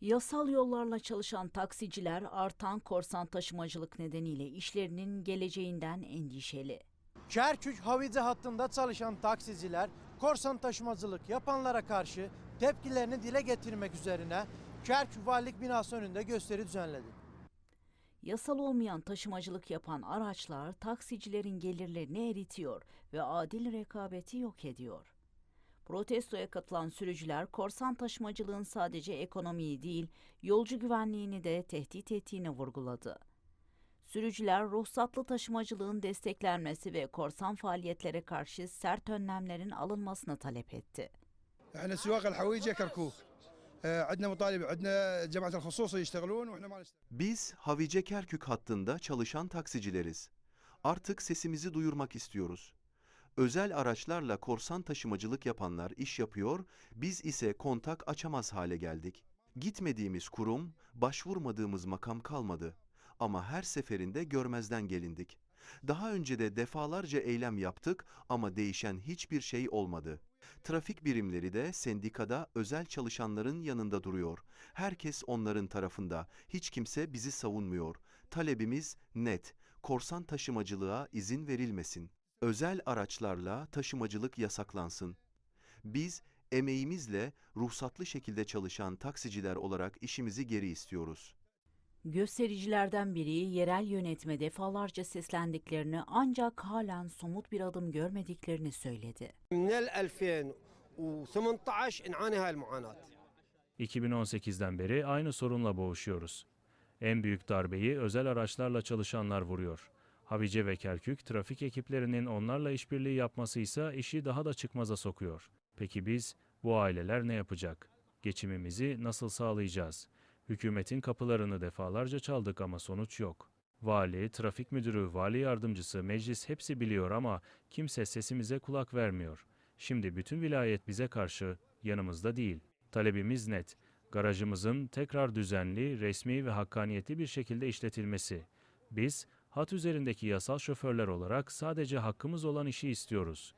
Yasal yollarla çalışan taksiciler artan korsan taşımacılık nedeniyle işlerinin geleceğinden endişeli. Kerkük Havice hattında çalışan taksiciler korsan taşımacılık yapanlara karşı tepkilerini dile getirmek üzerine Kerkük Valilik binası önünde gösteri düzenledi. Yasal olmayan taşımacılık yapan araçlar taksicilerin gelirlerini eritiyor ve adil rekabeti yok ediyor. Protestoya katılan sürücüler korsan taşımacılığın sadece ekonomiyi değil, yolcu güvenliğini de tehdit ettiğini vurguladı. Sürücüler ruhsatlı taşımacılığın desteklenmesi ve korsan faaliyetlere karşı sert önlemlerin alınmasını talep etti. احنا سواق الحويجه كركوك آه، عندنا مطالب عندنا جماعه الخصوصي يشتغلون واحنا ما نشتغل Biz Havice Kerkük hattında çalışan taksicileriz. Artık sesimizi duyurmak istiyoruz. Özel araçlarla korsan taşımacılık yapanlar iş yapıyor, biz ise kontak açamaz hale geldik. Gitmediğimiz kurum, başvurmadığımız makam kalmadı. Ama her seferinde görmezden gelindik. Daha önce de defalarca eylem yaptık ama değişen hiçbir şey olmadı. Trafik birimleri de sendikada özel çalışanların yanında duruyor. Herkes onların tarafında. Hiç kimse bizi savunmuyor. Talebimiz net. Korsan taşımacılığa izin verilmesin özel araçlarla taşımacılık yasaklansın. Biz emeğimizle ruhsatlı şekilde çalışan taksiciler olarak işimizi geri istiyoruz. Göstericilerden biri yerel yönetme defalarca seslendiklerini ancak halen somut bir adım görmediklerini söyledi. 2018'den beri aynı sorunla boğuşuyoruz. En büyük darbeyi özel araçlarla çalışanlar vuruyor. Havice ve Kerkük trafik ekiplerinin onlarla işbirliği yapması ise işi daha da çıkmaza sokuyor. Peki biz, bu aileler ne yapacak? Geçimimizi nasıl sağlayacağız? Hükümetin kapılarını defalarca çaldık ama sonuç yok. Vali, trafik müdürü, vali yardımcısı, meclis hepsi biliyor ama kimse sesimize kulak vermiyor. Şimdi bütün vilayet bize karşı, yanımızda değil. Talebimiz net. Garajımızın tekrar düzenli, resmi ve hakkaniyetli bir şekilde işletilmesi. Biz, hat üzerindeki yasal şoförler olarak sadece hakkımız olan işi istiyoruz.